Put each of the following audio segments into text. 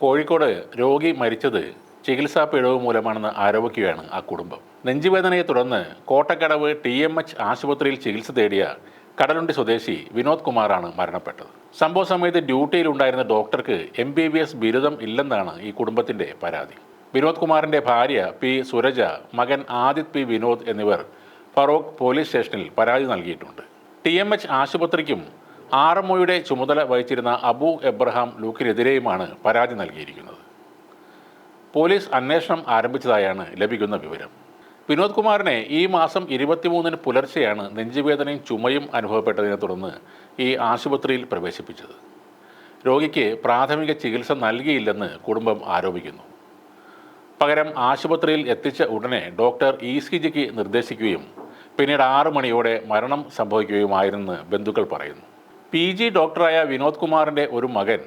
കോഴിക്കോട് രോഗി മരിച്ചത് ചികിത്സാ പിഴവ് മൂലമാണെന്ന് ആരോപിക്കുകയാണ് ആ കുടുംബം. നെഞ്ചുവേദനയെ തുടർന്ന് കോട്ടക്കടവ് ടി എം എച്ച് ആശുപത്രിയിൽ ചികിത്സ തേടിയ കടലുണ്ടി സ്വദേശി വിനോദ് കുമാറാണ് മരണപ്പെട്ടത്. സംഭവ സമയത്ത് ഡ്യൂട്ടിയിലുണ്ടായിരുന്ന ഡോക്ടർക്ക് എം ബി ബി എസ് ബിരുദം ഇല്ലെന്നാണ് ഈ കുടുംബത്തിന്റെ പരാതി. വിനോദ് കുമാറിന്റെ ഭാര്യ പി സുരജ മകൻ ആദിത് പി വിനോദ് എന്നിവർ ഫറോക്ക് പോലീസ് സ്റ്റേഷനിൽ പരാതി നൽകിയിട്ടുണ്ട്. ടി എം എച്ച് ആശുപത്രിക്കും ആർ എം ഒയുടെ ചുമതല വഹിച്ചിരുന്ന അബു എബ്രഹാം ലൂക്കിനെതിരെയുമാണ് പരാതി നൽകിയിരിക്കുന്നത്. പോലീസ് അന്വേഷണം ആരംഭിച്ചതായാണ് ലഭിക്കുന്ന വിവരം. വിനോദ് കുമാറിനെ ഈ മാസം ഇരുപത്തിമൂന്നിന് പുലർച്ചെയാണ് നെഞ്ചുവേദനയും ചുമയും അനുഭവപ്പെട്ടതിനെ തുടർന്ന് ഈ ആശുപത്രിയിൽ പ്രവേശിപ്പിച്ചത്. രോഗിക്ക് പ്രാഥമിക ചികിത്സ നൽകിയില്ലെന്ന് കുടുംബം ആരോപിക്കുന്നു. പകരം ആശുപത്രിയിൽ എത്തിച്ച ഉടനെ ഡോക്ടർ ഇ സി ജിക്ക് നിർദ്ദേശിക്കുകയും പിന്നീട് ആറു മണിയോടെ മരണം സംഭവിക്കുകയുമായിരുന്നെന്ന് ബന്ധുക്കൾ പറയുന്നു. പി ജി ഡോക്ടറായ വിനോദ് കുമാറിന്റെ ഒരു മകൻ.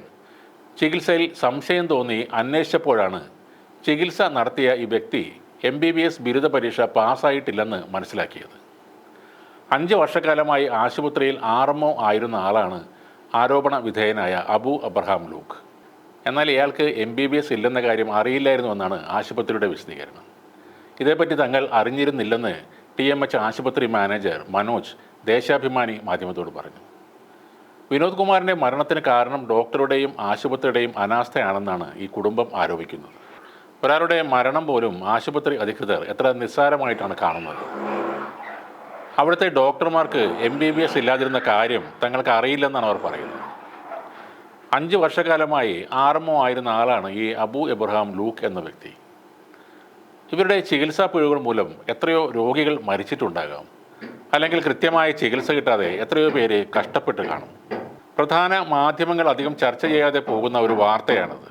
ചികിത്സയിൽ സംശയം തോന്നി അന്വേഷിച്ചപ്പോഴാണ് ചികിത്സ നടത്തിയ ഈ വ്യക്തി എം ബി ബി എസ് ബിരുദ പരീക്ഷ പാസ്സായിട്ടില്ലെന്ന് മനസ്സിലാക്കിയത്. അഞ്ച് വർഷക്കാലമായി ആശുപത്രിയിൽ ആർ എം ആയിരുന്ന ആളാണ് ആരോപണ വിധേയനായ അബു അബ്രഹാം ലൂക്ക് എന്നാൽ ഇയാൾക്ക് എം ബി ബി എസ് ഇല്ലെന്ന കാര്യം അറിയില്ലായിരുന്നുവെന്നാണ് ആശുപത്രിയുടെ വിശദീകരണം. ഇതേപ്പറ്റി തങ്ങൾ അറിഞ്ഞിരുന്നില്ലെന്ന് ടി എം എച്ച് ആശുപത്രി മാനേജർ മനോജ് ദേശാഭിമാനി മാധ്യമത്തോട് പറഞ്ഞു. വിനോദ് കുമാറിന്റെ മരണത്തിന് കാരണം ഡോക്ടറുടെയും ആശുപത്രിയുടെയും അനാസ്ഥയാണെന്നാണ് ഈ കുടുംബം ആരോപിക്കുന്നത്. ഒരാളുടെ മരണം പോലും ആശുപത്രി അധികൃതർ എത്ര നിസ്സാരമായിട്ടാണ് കാണുന്നത്. അവിടുത്തെ ഡോക്ടർമാർക്ക് എം ബി ബി എസ് ഇല്ലാതിരുന്ന കാര്യം തങ്ങൾക്ക് അറിയില്ലെന്നാണ് അവർ പറയുന്നത്. അഞ്ച് വർഷക്കാലമായി ആർമോ ആയിരുന്ന ആളാണ് ഈ അബു എബ്രഹാം ലൂക്ക് എന്ന വ്യക്തി. ഇവരുടെ ചികിത്സാ പിഴവുകൾ മൂലം എത്രയോ രോഗികൾ മരിച്ചിട്ടുണ്ടാകാം. അല്ലെങ്കിൽ കൃത്യമായ ചികിത്സ കിട്ടാതെ എത്രയോ പേര് കഷ്ടപ്പെട്ട് കാണും. പ്രധാന മാധ്യമങ്ങൾ അധികം ചർച്ച ചെയ്യാതെ പോകുന്ന ഒരു വാർത്തയാണത്.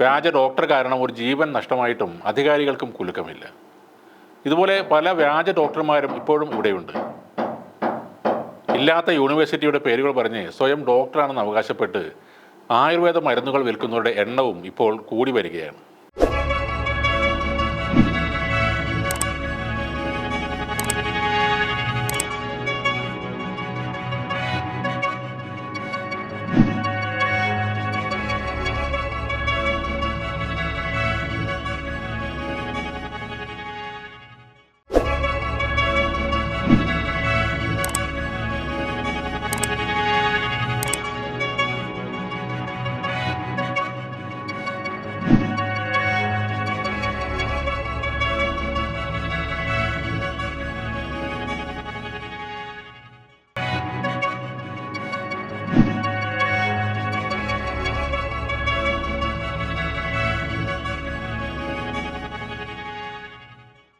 വ്യാജ ഡോക്ടർ കാരണം ഒരു ജീവൻ നഷ്ടമായിട്ടും അധികാരികൾക്കും കുലുക്കമില്ല. ഇതുപോലെ പല വ്യാജ ഡോക്ടർമാരും ഇപ്പോഴും ഇവിടെയുണ്ട്. ഇല്ലാത്ത യൂണിവേഴ്സിറ്റിയുടെ പേരുകൾ പറഞ്ഞ് സ്വയം ഡോക്ടറാണെന്ന് അവകാശപ്പെട്ട് ആയുർവേദ മരുന്നുകൾ വിൽക്കുന്നവരുടെ എണ്ണവും ഇപ്പോൾ കൂടി വരികയാണ്.